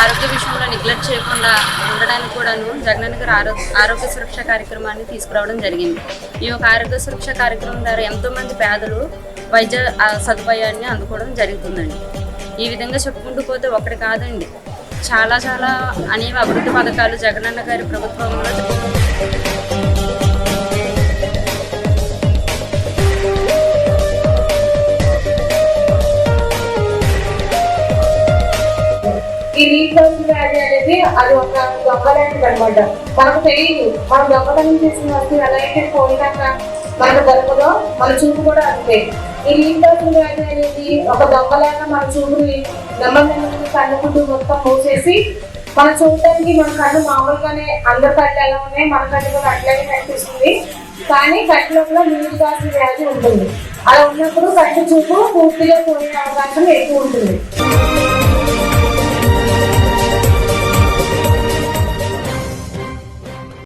ఆరోగ్య విషయంలో నెగ్లెక్ట్ చేయకుండా ఉండడానికి కూడాను జగనన్న గారు ఆరోగ్య ఆరోగ్య సురక్ష కార్యక్రమాన్ని తీసుకురావడం జరిగింది. ఈ యొక్క ఆరోగ్య సురక్ష కార్యక్రమం ద్వారా ఎంతోమంది పేదలు వైద్య సదుపాయాన్ని అందుకోవడం జరుగుతుందండి. ఈ విధంగా చెప్పుకుంటూ పోతే ఒకటి కాదండి. చాలా చాలా అనేవి అభివృద్ధి పథకాలు జగనన్న గారి ప్రభుత్వంలో ఈ రీసెర్చ్ వ్యాధి అనేది అది ఒక దొంగలాంటిది అనమాట మనకు తెలియదు మనం దొంగతనం చేసిన వస్తువు ఎలా అయితే పోయినాక మన దొరకదో మన చూపు కూడా అంతే. ఈ రీసెర్చ్ వ్యాధి అనేది ఒక దొంగలాగా మన చూపుని నమ్మకం కన్నుకుంటూ మొత్తం మూసేసి మన చూడటానికి మన కళ్ళు మామూలుగానే అందరి కళ్ళు ఎలా ఉన్నాయి మన కళ్ళు కూడా అట్లాగే కనిపిస్తుంది. కానీ కట్టులో నీరు దాసిన వ్యాధి ఉంటుంది. అలా ఉన్నప్పుడు కట్టు చూపు పూర్తిగా పోయే అవకాశం ఎక్కువ ఉంటుంది.